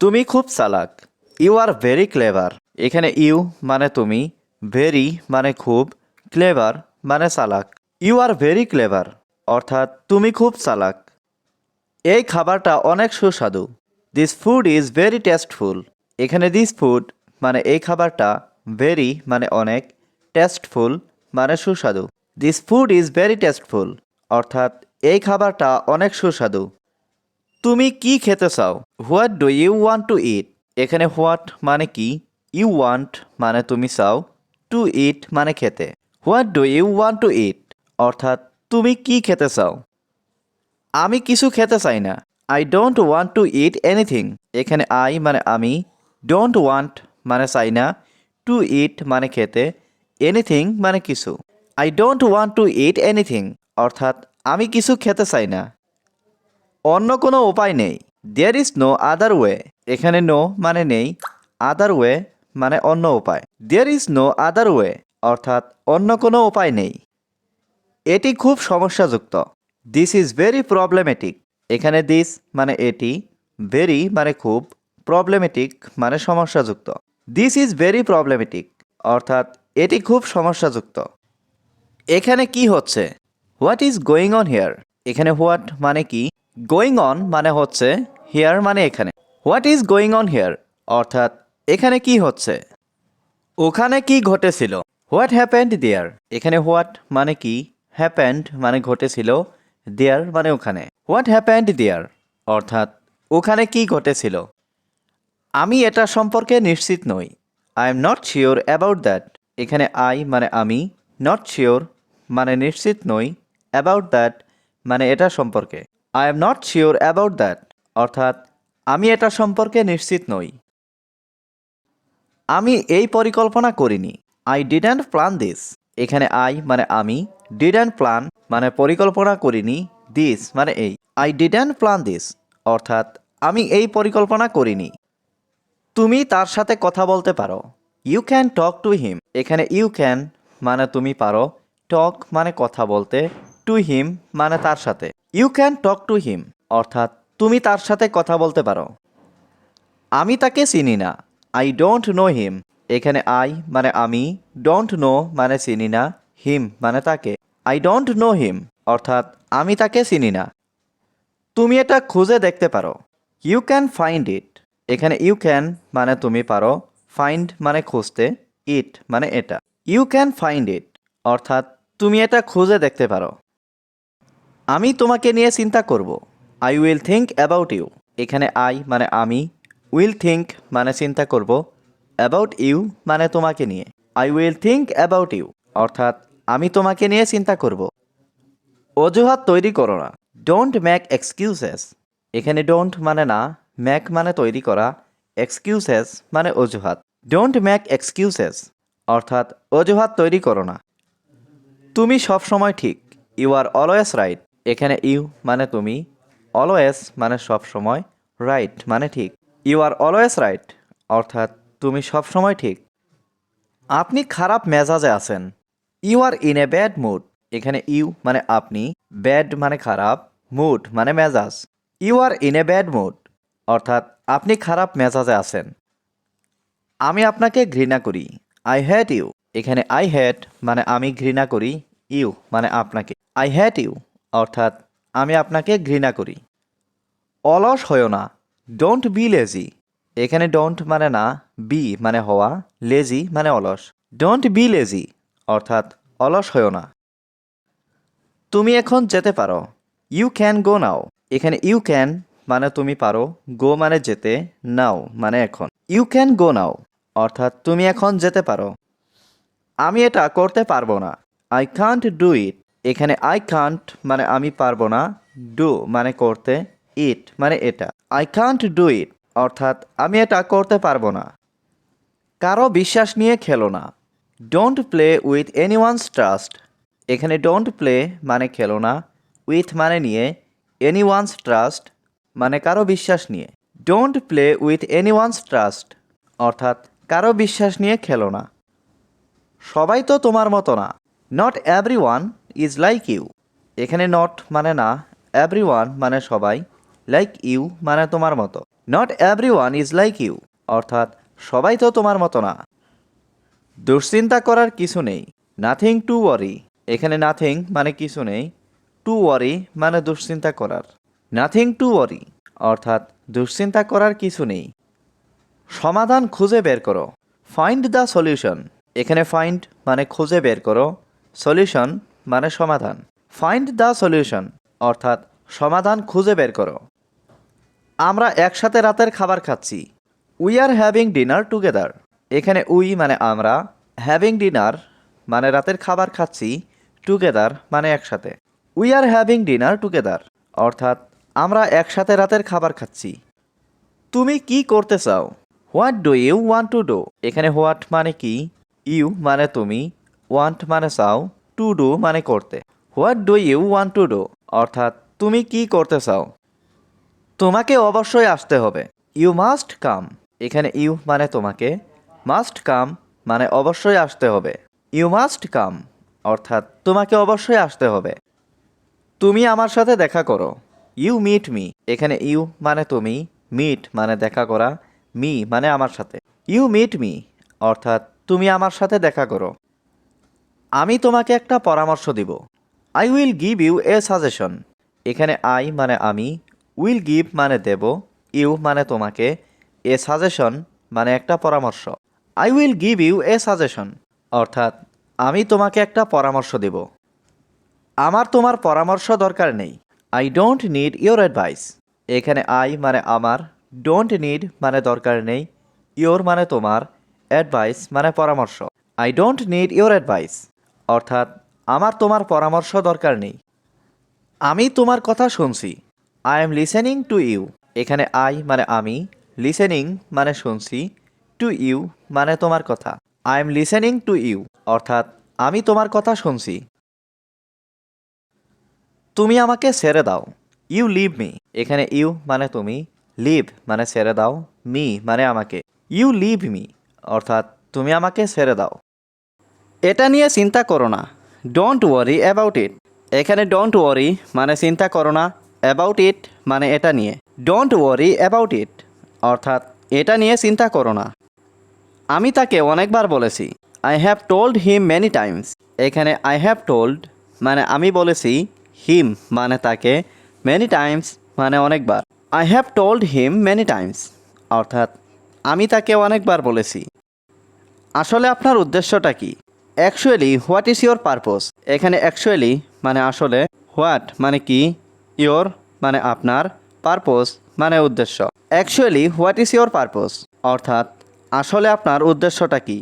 তুমি খুব চালাক। You are very clever. এখানে ইউ মানে তুমি, ভেরি মানে খুব, ক্লেভার মানে চালাক। ইউ আর ভেরি ক্লেভার, অর্থাৎ তুমি খুব চালাক। এই খাবারটা অনেক সুস্বাদু। This food is very tasteful এখানে দিস ফুড মানে এই খাবারটা, ভেরি মানে অনেক টেস্টফুল মানে সুস্বাদু। This food is very tasteful অর্থাৎ এই খাবারটা অনেক সুস্বাদু। তুমি কি খেতে চাও? What do you want to eat এখানে হোয়াট মানে কি? ইউ ওয়ান্ট মানে তুমি চাও। টু ইট মানে খেতে। What do you want to eat অর্থাৎ তুমি কি খেতে চাও? আমি কিছু খেতে চাই না। I don't want to eat anything এখানে আই মানে আমি। ডোন্ট ওয়ান্ট মানে চাই না। টু ইট মানে খেতে। এনিথিং মানে কিছু। I don't want to eat anything অর্থাৎ আমি কিছু খেতে চাই না। অন্য কোনো উপায় নেই। There is no other way এখানে নো মানে নেই আদার ওয়ে মানে অন্য উপায়। There is no other way অর্থাৎ অন্য কোনো উপায় নেই। এটি খুব সমস্যাযুক্ত। দিস ইজ ভেরি প্রবলেমেটিক এখানে দিস মানে এটি ভেরি মানে খুব প্রবলেমেটিক মানে সমস্যাযুক্ত। দিস ইজ ভেরি প্রবলেমেটিক অর্থাৎ এটি খুব সমস্যাযুক্ত। এখানে কি হচ্ছে? What is going on here এখানে হোয়াট মানে কি? গোয়িং অন মানে হচ্ছে হেয়ার মানে এখানে। What is going on here অর্থাৎ এখানে কি হচ্ছে? ওখানে কি ঘটেছিল? হোয়াট হ্যাপেন্ড দেয়ার এখানে হোয়াট মানে কি? হ্যাপেন্ড মানে ঘটেছিল দেয়ার মানে ওখানে। হোয়াট হ্যাপেন্ড দেয়ার অর্থাৎ ওখানে কি ঘটেছিল? আমি এটা সম্পর্কে নিশ্চিত নই। I am not sure about that এখানে আই মানে আমি নট শিওর মানে নিশ্চিত নই অ্যাবাউট দ্যাট মানে এটা সম্পর্কে। I am not sure about that অর্থাৎ, আমি এটা সম্পর্কে নিশ্চিত নই। আমি এই পরিকল্পনা করিনি। আই ডিডেন্ট প্ল্যান দিস এখানে আই মানে আমি ডিডেন্ট প্ল্যান মানে পরিকল্পনা করিনি দিস মানে এই। আই ডিডেন্ট প্ল্যান দিস অর্থাৎ, আমি এই পরিকল্পনা করিনি। তুমি তার সাথে কথা বলতে পারো। You can talk to him এখানে ইউ ক্যান মানে তুমি পারো। টক মানে কথা বলতে। টু হিম মানে তার সাথে। You can talk to him অর্থাৎ তুমি তার সাথে কথা বলতে পারো। আমি তাকে চিনি না আই ডোন্ট নো হিম এখানে আই মানে আমি ডোন্ট নো মানে চিনি না হিম মানে তাকে। আই ডোন্ট নো হিম অর্থাৎ আমি তাকে চিনি না। তুমি এটা খুঁজে দেখতে পারো। ইউ ক্যান ফাইন্ড ইট এখানে ইউ ক্যান মানে তুমি পারো ফাইন্ড মানে খুঁজতে ইট মানে এটা। ইউ ক্যান ফাইন্ড ইট অর্থাৎ তুমি এটা খুঁজে দেখতে পারো। আমি তোমাকে নিয়ে চিন্তা করব। I will think about you এখানে আই মানে আমি। উইল থিঙ্ক মানে চিন্তা করব। অ্যাবাউট ইউ মানে তোমাকে নিয়ে। I will think about you অর্থাৎ, আমি তোমাকে নিয়ে চিন্তা করব। অজুহাত তৈরি করো না। ডোন্ট ম্যাক এক্সকিউজেস এখানে ডোন্ট মানে না ম্যাক মানে তৈরি করা। এক্সকিউজেস মানে অজুহাত। ডোন্ট ম্যাক এক্সকিউজেস অর্থাৎ, অজুহাত তৈরি করো না। তুমি সব সময় ঠিক। ইউ আর অলওয়েজ রাইট এখানে ইউ মানে তুমি, অলওয়েজ মানে সব সময়, রাইট মানে ঠিক। ইউ আর অলওয়েজ রাইট, অর্থাৎ তুমি সব সময় ঠিক। আপনি খারাপ মেজাজে আছেন। You are in a bad mood. এখানে ইউ মানে আপনি, ব্যাড মানে খারাপ, মুড মানে মেজাজ। You are in a bad mood, অর্থাৎ আপনি খারাপ মেজাজে আছেন। আমি আপনাকে ঘৃণা করি, আই হ্যাট ইউ। এখানে আই হ্যাট মানে আমি ঘৃণা করি, ইউ মানে আপনাকে। I hate you. অর্থাৎ আমি আপনাকে ঘৃণা করি। অলস হয়েও না ডোন্ট বি লেজি এখানে ডোন্ট মানে না বি মানে হওয়া লেজি মানে অলস। ডোন্ট বি লেজি অর্থাৎ অলস হয়েও না। তুমি এখন যেতে পারো। ইউ ক্যান গো নাও এখানে ইউ ক্যান মানে তুমি পারো গো মানে যেতে নাও মানে এখন। ইউ ক্যান গো নাও অর্থাৎ তুমি এখন যেতে পারো। আমি এটা করতে পারব না। আই কান্ট ডু ইট এখানে আই কান্ট মানে আমি পারব না ডু মানে করতে ইট মানে এটা। আই কান্ট ডু ইট অর্থাৎ আমি এটা করতে পারব না। কারও বিশ্বাস নিয়ে খেলো না। Don't play with anyone's trust এখানে ডোন্ট প্লে মানে খেলো না উইথ মানে নিয়ে এনি ওয়ান্স ট্রাস্ট মানে কারও বিশ্বাস নিয়ে। Don't play with anyone's trust অর্থাৎ কারও বিশ্বাস নিয়ে খেলো না। সবাই তো তোমার মতো না। Not everyone is like you এখানে নট মানে না এভরি ওয়ান মানে সবাই লাইক ইউ মানে তোমার মতো। Not everyone is like you অর্থাৎ সবাই তো তোমার মতো না। দুশ্চিন্তা করার কিছু নেই নাথিং টু ওয়ারি এখানে নাথিং মানে কিছু নেই টু ওয়ারি মানে দুশ্চিন্তা করার। নাথিং টু ওয়ারি অর্থাৎ দুশ্চিন্তা করার কিছু নেই। সমাধান খুঁজে বের করো। ফাইন্ড দ্য সলিউশন এখানে ফাইন্ড মানে খুঁজে বের করো। সলিউশন মানে সমাধান। ফাইন্ড দ্য সলিউশন অর্থাৎ সমাধান খুঁজে বের করো। আমরা একসাথে রাতের খাবার খাচ্ছি। We are having dinner together এখানে উই মানে আমরা হ্যাভিং ডিনার মানে রাতের খাবার খাচ্ছি টুগেদার মানে একসাথে। We are having dinner together অর্থাৎ আমরা একসাথে রাতের খাবার খাচ্ছি। তুমি কি করতে চাও? What do you want to do এখানে হোয়াট মানে কি? ইউ মানে তুমি ওয়ান্ট মানে চাও। টু ডু মানে করতে। What do you want to do অর্থাৎ, তুমি কি করতে চাও? তোমাকে অবশ্যই আসতে হবে। ইউ মাস্ট কাম এখানে ইউ মানে তোমাকে। মাস্ট কাম মানে অবশ্যই আসতে হবে। ইউ মাস্ট কাম অর্থাৎ, তোমাকে অবশ্যই আসতে হবে। তুমি আমার সাথে দেখা করো। ইউ মিট মি এখানে ইউ মানে তুমি মিট মানে দেখা করা মি মানে আমার সাথে। ইউ মিট মি অর্থাৎ, তুমি আমার সাথে দেখা করো। আমি তোমাকে একটা পরামর্শ দিব। I will give you a suggestion এখানে আই মানে আমি উইল গিভ মানে দেব ইউ মানে তোমাকে এ সাজেশন মানে একটা পরামর্শ। I will give you a suggestion অর্থাৎ, আমি তোমাকে একটা পরামর্শ দেব। আমার তোমার পরামর্শ দরকার নেই। I don't need your advice এখানে আই মানে আমার ডোন্ট নিড মানে দরকার নেই ইওর মানে তোমার অ্যাডভাইস মানে পরামর্শ। I don't need your advice অর্থাৎ, আমার তোমার পরামর্শ দরকার নেই। আমি তোমার কথা শুনছি। I am listening to you এখানে আই মানে আমি লিসেনিং মানে শুনছি। টু ইউ মানে তোমার কথা। I am listening to you অর্থাৎ, আমি তোমার কথা শুনছি। তুমি আমাকে ছেড়ে দাও। ইউ লিভ মি এখানে ইউ মানে তুমি লিভ মানে ছেড়ে দাও। মি মানে আমাকে। ইউ লিভ মি অর্থাৎ, তুমি আমাকে ছেড়ে দাও। এটা নিয়ে চিন্তা করো না। ডোন্ট ওয়ারি অ্যাবাউট ইট এখানে ডোন্ট ওয়ারি মানে চিন্তা করো না। অ্যাবাউট ইট মানে এটা নিয়ে। ডোন্ট ওয়ারি অ্যাবাউট ইট অর্থাৎ এটা নিয়ে চিন্তা করো না। আমি তাকে অনেকবার বলেছি I have told him many times এখানে আই হ্যাভ টোল্ড মানে আমি বলেছি হিম মানে তাকে মেনি টাইমস মানে অনেকবার। I have told him many times অর্থাৎ আমি তাকে অনেকবার বলেছি। আসলে আপনার উদ্দেশ্যটা কি? Actually what is your purpose এখানে অ্যাকচুয়ালি মানে আসলে হোয়াট মানে কি? ইয়োর মানে আপনার পারপোজ মানে উদ্দেশ্য। Actually what is your purpose অর্থাৎ, আসলে আপনার উদ্দেশ্যটা কি?